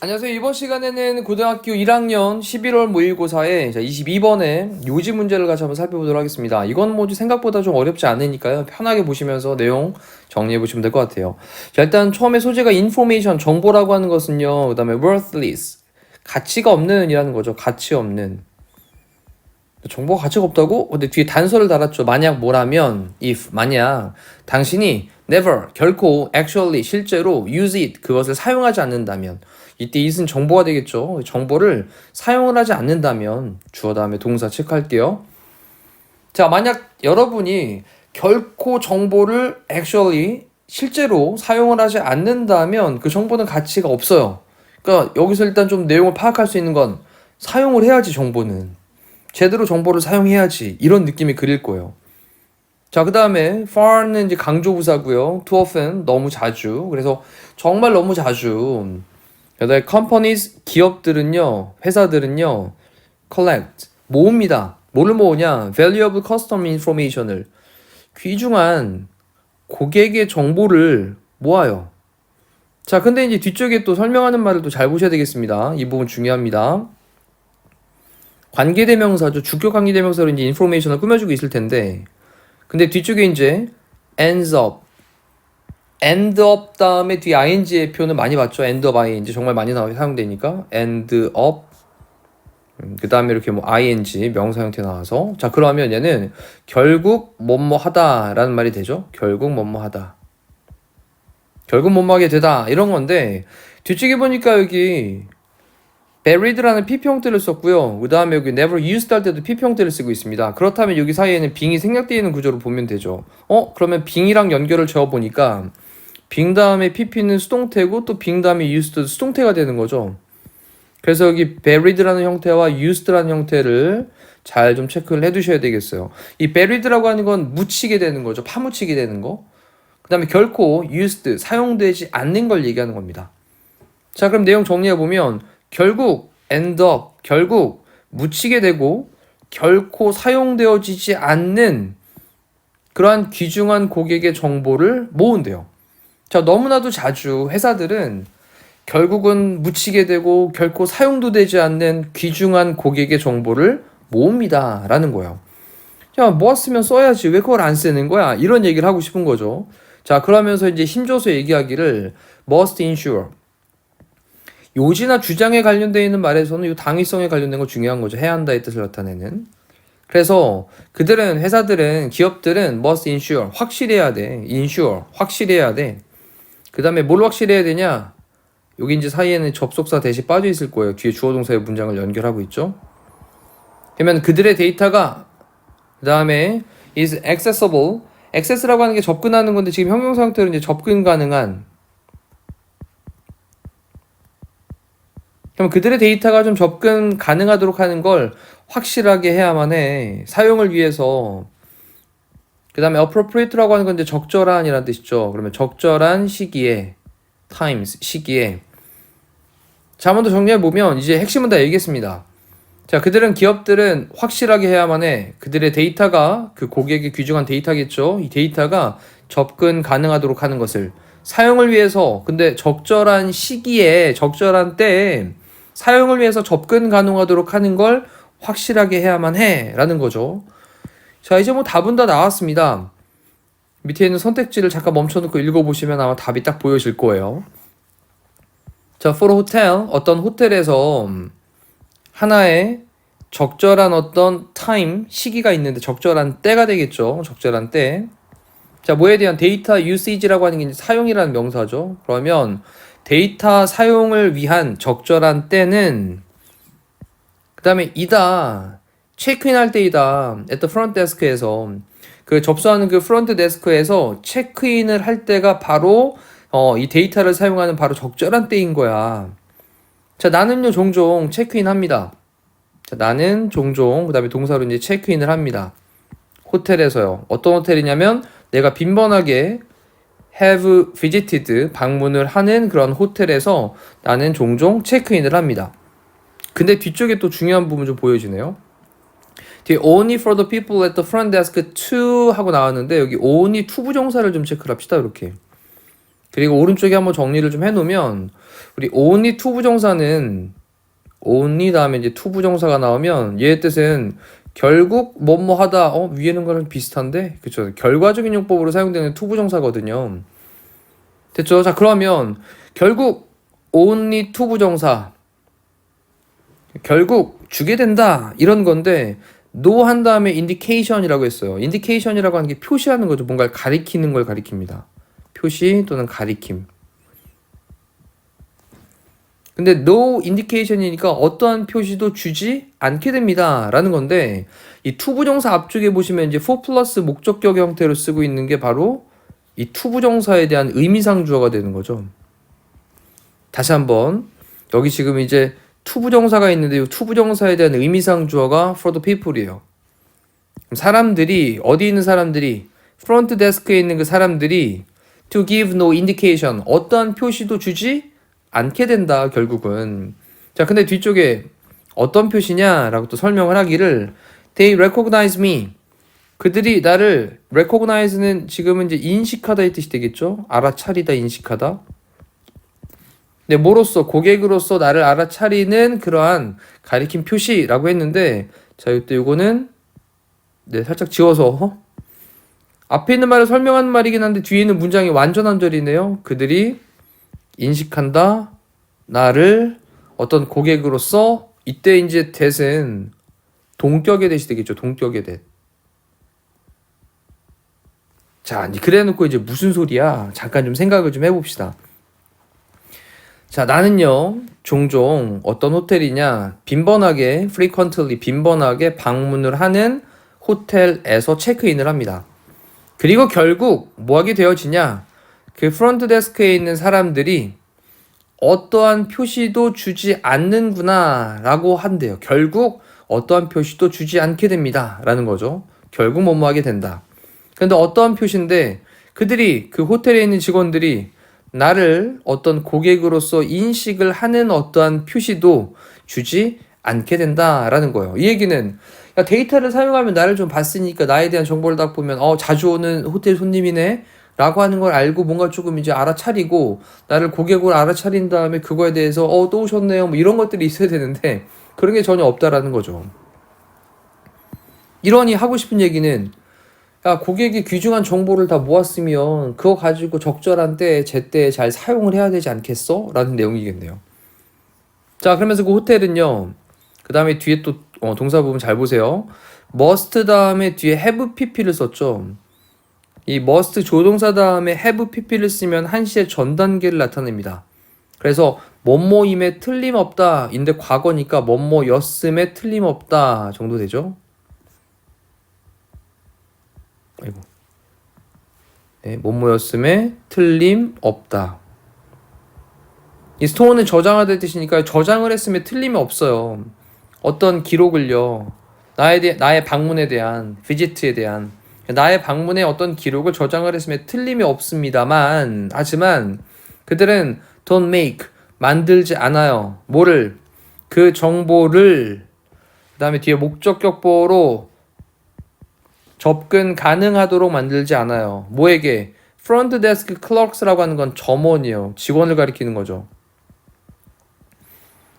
안녕하세요. 이번 시간에는 고등학교 1학년 11월 모의고사에 22번에 요지 문제를 같이 한번 살펴보도록 하겠습니다. 이건 뭐지 생각보다 좀 어렵지 않으니까요. 편하게 보시면서 내용 정리해 보시면 될 것 같아요. 자, 일단 처음에 소재가 information, 정보라고 하는 것은요. 그 다음에 worthless, 가치가 없는 이라는 거죠. 가치 없는. 정보가 가치가 없다고? 근데 뒤에 단서를 달았죠. 만약 뭐라면, if, 만약 당신이 never, 결코, actually, 실제로 use it, 그것을 사용하지 않는다면, 이때 it은 정보가 되겠죠. 정보를 사용을 하지 않는다면, 주어 다음에 동사 체크할게요. 자, 만약 여러분이 결코 정보를 actually, 실제로 사용을 하지 않는다면, 그 정보는 가치가 없어요. 그러니까 여기서 일단 좀 내용을 파악할 수 있는 건 사용을 해야지 정보는. 제대로 정보를 사용해야지 이런 느낌이 그릴 거예요. 자, 그 다음에 far는 이제 강조 부사고요. too often 너무 자주. 그래서 정말 너무 자주. 그다음에 companies 기업들은요, 회사들은요, collect 모읍니다. 뭐를 모으냐? valuable customer information을 귀중한 고객의 정보를 모아요. 자, 근데 이제 뒤쪽에 또 설명하는 말을 또 잘 보셔야 되겠습니다. 이 부분 중요합니다. 관계대명사죠. 주격 관계대명사로 이제 인포메이션을 꾸며주고 있을 텐데, 근데 뒤쪽에 이제 ends up, end up 다음에 뒤에 ing의 표현을 많이 봤죠. end up ing 정말 많이 나와 사용되니까 end up. 그 다음에 이렇게 뭐 ing 명사 형태 나와서 자 그러면 얘는 결국 뭐뭐 하다라는 말이 되죠. 결국 뭐뭐 하다. 결국 뭐뭐 하게 되다 이런 건데 뒤쪽에 보니까 여기 buried라는 PP 형태를 썼고요. 그 다음에 여기 never used 할 때도 PP 형태를 쓰고 있습니다. 그렇다면 여기 사이에는 빙이 생략되어 있는 구조로 보면 되죠. 어? 그러면 빙이랑 연결을 지어보니까 빙 다음에 PP는 수동태고 또 빙 다음에 used도 수동태가 되는 거죠. 그래서 여기 buried라는 형태와 used라는 형태를 잘 좀 체크를 해두셔야 되겠어요. 이 buried라고 하는 건 묻히게 되는 거죠. 파묻히게 되는 거. 그 다음에 결코 used, 사용되지 않는 걸 얘기하는 겁니다. 자, 그럼 내용 정리해보면 결국 up 결국 묻히게 되고 결코 사용되어지지 않는 그러한 귀중한 고객의 정보를 모은대요. 자, 너무나도 자주 회사들은 결국은 묻히게 되고 결코 사용도 되지 않는 귀중한 고객의 정보를 모읍니다. 라는 거예요. 야, 모았으면 써야지. 왜 그걸 안 쓰는 거야? 이런 얘기를 하고 싶은 거죠. 자, 그러면서 이제 힘줘서 얘기하기를 must ensure. 요지나 주장에 관련되어 있는 말에서는 이 당위성에 관련된 거 중요한 거죠. 해야 한다의 뜻을 나타내는. 그래서 그들은 회사들은 기업들은 must ensure 확실해야 돼. ensure 확실해야 돼. 그 다음에 뭘 확실해야 되냐? 여기 이제 사이에는 접속사 대시 빠져 있을 거예요. 뒤에 주어 동사의 문장을 연결하고 있죠. 그러면 그들의 데이터가 그 다음에 is accessible. access라고 하는 게 접근하는 건데 지금 형용사 형태로 이제 접근 가능한 그럼 그들의 데이터가 좀 접근 가능하도록 하는 걸 확실하게 해야만 해. 사용을 위해서. 그 다음에 appropriate라고 하는 건 이제 적절한이라는 뜻이죠. 그러면 적절한 시기에, times, 시기에. 자, 더 정리해보면 이제 핵심은 다 얘기했습니다. 자, 그들은 기업들은 확실하게 해야만 해. 그들의 데이터가 그 고객의 귀중한 데이터겠죠. 이 데이터가 접근 가능하도록 하는 것을 사용을 위해서 근데 적절한 시기에 적절한 때에 사용을 위해서 접근 가능하도록 하는 걸 확실하게 해야만 해. 라는 거죠. 자, 이제 뭐 답은 다 나왔습니다. 밑에 있는 선택지를 잠깐 멈춰놓고 읽어보시면 아마 답이 딱 보여질 거예요. 자, for hotel. 어떤 호텔에서 하나의 적절한 어떤 타임, 시기가 있는데 적절한 때가 되겠죠. 적절한 때. 자, 뭐에 대한 데이터 usage라고 하는 게 사용이라는 명사죠. 그러면 데이터 사용을 위한 적절한 때는 그 다음에 이다 체크인 할 때이다 at the front desk에서 그 접수하는 그 프런트 데스크에서 체크인을 할 때가 바로 어, 이 데이터를 사용하는 바로 적절한 때인 거야. 자, 나는요 종종 체크인 합니다. 자, 나는 종종 그다음에 동사로 이제 체크인을 합니다. 호텔에서요. 어떤 호텔이냐면 내가 빈번하게 have visited 방문을 하는 그런 호텔에서 나는 종종 체크인을 합니다. 근데 뒤쪽에 또 중요한 부분 좀 보여주네요. 뒤에 only for the people at the front desk to 하고 나왔는데 여기 only to 부정사를 좀 체크를 합시다 이렇게 그리고 오른쪽에 한번 정리를 좀 해놓으면 우리 only to 부정사는 only 다음에 이제 to 부정사가 나오면 얘의 뜻은 결국 뭐뭐 하다 어 위에는 거랑 비슷한데 그쵸 결과적인 용법으로 사용되는 to 부정사거든요 됐죠 자 그러면 결국 only to 부정사 결국 주게 된다 이런 건데 no 한 다음에 indication이라고 했어요. indication이라고 하는 게 표시하는 거죠. 뭔가를 가리키는 걸 가리킵니다. 표시 또는 가리킴. 근데 no indication이니까 어떠한 표시도 주지 않게 됩니다. 라는 건데 이 to 부정사 앞쪽에 보시면 이제 for 플러스 목적격 형태로 쓰고 있는 게 바로 이 to 부정사에 대한 의미상 주어가 되는 거죠. 다시 한번 여기 지금 이제 투부정사가 있는데 이 투부정사에 대한 의미상 주어가 for the people이에요. 사람들이 어디 있는 사람들이 프론트 데스크에 있는 그 사람들이 to give no indication 어떠한 표시도 주지 않게 된다 결국은. 자 근데 뒤쪽에 어떤 표시냐라고 또 설명을 하기를 they recognize me. 그들이 나를 recognize는 지금은 이제 인식하다 이 뜻이 되겠죠? 알아차리다 인식하다? 네, 뭐로서 고객으로서 나를 알아차리는 그러한 가리킴 표시라고 했는데 자 이때 이거는 네 살짝 지워서 앞에 있는 말을 설명하는 말이긴 한데 뒤에 있는 문장이 완전한 절이네요. 그들이 인식한다 나를 어떤 고객으로서 이때 이제 대은 동격의 대시 되겠죠. 동격의 대. 자, 이제 그래 놓고 이제 무슨 소리야? 잠깐 좀 생각을 좀 해봅시다. 자, 나는요, 종종 어떤 호텔이냐, 빈번하게, frequently, 빈번하게 방문을 하는 호텔에서 체크인을 합니다. 그리고 결국 뭐 하게 되어지냐, 그 프론트 데스크에 있는 사람들이 어떠한 표시도 주지 않는구나, 라고 한대요. 결국 어떠한 표시도 주지 않게 됩니다. 라는 거죠. 결국 뭐뭐 하게 된다. 근데 어떠한 표시인데, 그들이, 그 호텔에 있는 직원들이 나를 어떤 고객으로서 인식을 하는 어떠한 표시도 주지 않게 된다라는 거예요. 이 얘기는 야, 데이터를 사용하면 나를 좀 봤으니까 나에 대한 정보를 딱 보면 어 자주 오는 호텔 손님이네 라고 하는 걸 알고 뭔가 조금 이제 알아차리고 나를 고객으로 알아차린 다음에 그거에 대해서 어 또 오셨네요 뭐 이런 것들이 있어야 되는데 그런 게 전혀 없다라는 거죠. 이러니 하고 싶은 얘기는 야, 고객이 귀중한 정보를 다 모았으면 그거 가지고 적절한 때, 제때 잘 사용을 해야 되지 않겠어? 라는 내용이겠네요. 자, 그러면서 그 호텔은요, 그 다음에 뒤에 또 어, 동사 부분 잘 보세요. must 다음에 뒤에 have pp를 썼죠. 이 must 조동사 다음에 have pp를 쓰면 한시의 전 단계를 나타냅니다. 그래서 뭐뭐임에 틀림없다 인데 과거니까 뭐뭐였음에 틀림없다 정도 되죠. 아이고. 네, 뭐뭐였음에 틀림 없다. 이 스토어는 저장하다 뜻이니까 저장을 했으면 틀림이 없어요. 어떤 기록을요. 나에 대 나의 방문에 대한 비지트에 대한 나의 방문에 어떤 기록을 저장을 했으면 틀림이 없습니다만 하지만 그들은 don't make 만들지 않아요. 뭐를 그 정보를 그다음에 뒤에 목적 격보로 접근 가능하도록 만들지 않아요. 뭐에게? 프론트 데스크 클럭스라고 하는 건 점원이에요. 직원을 가리키는 거죠.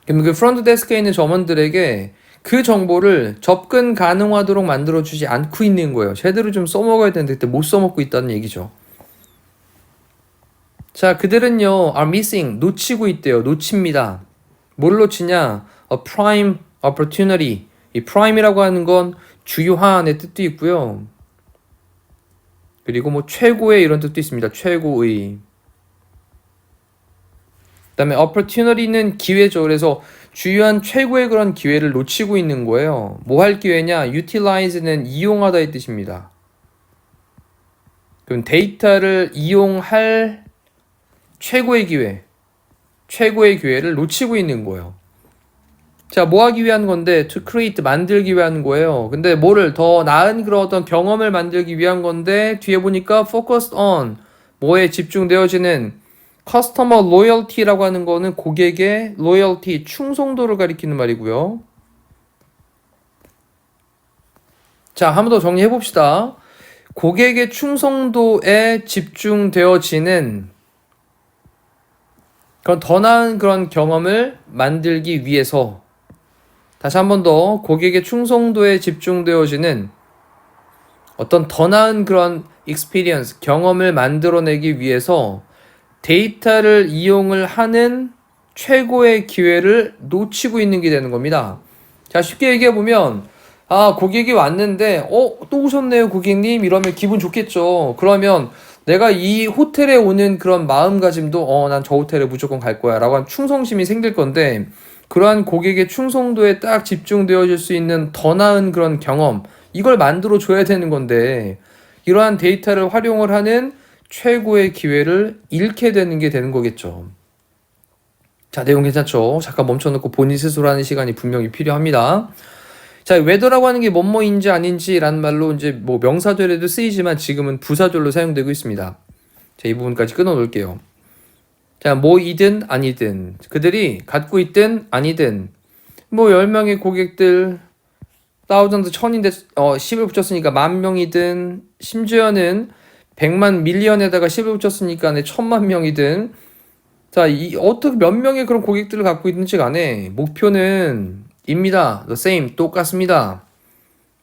그럼 그 프론트 데스크에 있는 점원들에게 그 정보를 접근 가능하도록 만들어주지 않고 있는 거예요. 제대로 좀 써먹어야 되는데 그때 못 써먹고 있다는 얘기죠. 자, 그들은요, are missing, 놓치고 있대요. 놓칩니다. 뭘 놓치냐? a prime opportunity. 이 prime이라고 하는 건 주요한의 뜻도 있고요. 그리고 뭐 최고의 이런 뜻도 있습니다. 최고의. 그다음에 opportunity는 기회죠. 그래서 주요한 최고의 그런 기회를 놓치고 있는 거예요. 뭐 할 기회냐? utilize는 이용하다의 뜻입니다. 그럼 데이터를 이용할 최고의 기회, 최고의 기회를 놓치고 있는 거예요. 자, 뭐 하기 위한 건데, to create, 만들기 위한 거예요. 근데 뭐를 더 나은 그런 어떤 경험을 만들기 위한 건데, 뒤에 보니까 focused on, 뭐에 집중되어지는 customer loyalty라고 하는 거는 고객의 loyalty, 충성도를 가리키는 말이고요. 자, 한 번 더 정리해 봅시다. 고객의 충성도에 집중되어지는 그런 더 나은 그런 경험을 만들기 위해서 다시 한 번 더 고객의 충성도에 집중되어지는 어떤 더 나은 그런 experience, 경험을 만들어내기 위해서 데이터를 이용을 하는 최고의 기회를 놓치고 있는 게 되는 겁니다. 자, 쉽게 얘기해 보면, 아, 고객이 왔는데, 어, 또 오셨네요, 고객님. 이러면 기분 좋겠죠. 그러면 내가 이 호텔에 오는 그런 마음가짐도, 어, 난 저 호텔에 무조건 갈 거야. 라고 한 충성심이 생길 건데, 그러한 고객의 충성도에 딱 집중되어질 수 있는 더 나은 그런 경험, 이걸 만들어 줘야 되는 건데, 이러한 데이터를 활용을 하는 최고의 기회를 잃게 되는 게 되는 거겠죠. 자, 내용 괜찮죠? 잠깐 멈춰놓고 본인 스스로 하는 시간이 분명히 필요합니다. 자, 웨더라고 하는 게 뭐뭐인지 아닌지라는 말로 이제 뭐 명사절에도 쓰이지만 지금은 부사절로 사용되고 있습니다. 자, 이 부분까지 끊어 놓을게요. 자, 뭐이든 아니든 그들이 갖고 있든 아니든 뭐 10명의 고객들 다우전드 천인데 어 10을 붙였으니까 만 명이든 심지어는 100만 밀리언에다가 10을 붙였으니까 네, 천만 명이든 자, 이 어떻게 몇 명의 그런 고객들을 갖고 있는지 간에 목표는 입니다. the same 똑같습니다.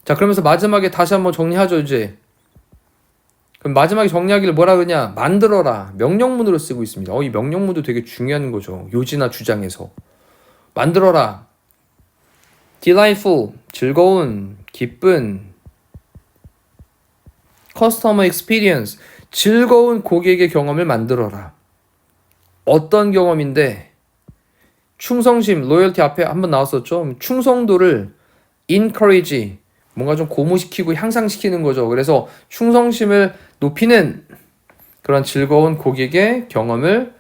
자, 그러면서 마지막에 다시 한번 정리하죠, 이제. 그럼 마지막에 정리하기를 뭐라 그러냐? 만들어라. 명령문으로 쓰고 있습니다. 어, 이 명령문도 되게 중요한 거죠. 요지나 주장에서. 만들어라. delightful, 즐거운, 기쁜. Customer experience, 즐거운 고객의 경험을 만들어라. 어떤 경험인데 충성심, 로열티 앞에 한번 나왔었죠. 충성도를 encourage 뭔가 좀 고무시키고 향상시키는 거죠. 그래서 충성심을 높이는 그런 즐거운 고객의 경험을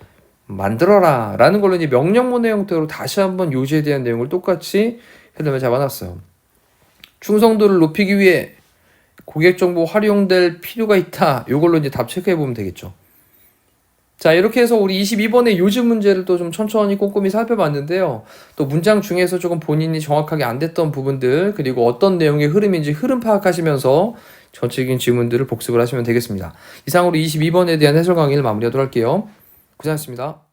만들어라 라는 걸로 이제 명령문의 형태로 다시 한번 요지에 대한 내용을 똑같이 헤드에 잡아놨어요. 충성도를 높이기 위해 고객 정보 활용될 필요가 있다. 이걸로 이제 답 체크해 보면 되겠죠. 자, 이렇게 해서 우리 22번의 요즘 문제를 또 좀 천천히 꼼꼼히 살펴봤는데요. 또 문장 중에서 조금 본인이 정확하게 안 됐던 부분들, 그리고 어떤 내용의 흐름인지 흐름 파악하시면서 전체적인 질문들을 복습을 하시면 되겠습니다. 이상으로 22번에 대한 해설 강의를 마무리하도록 할게요. 고생하셨습니다.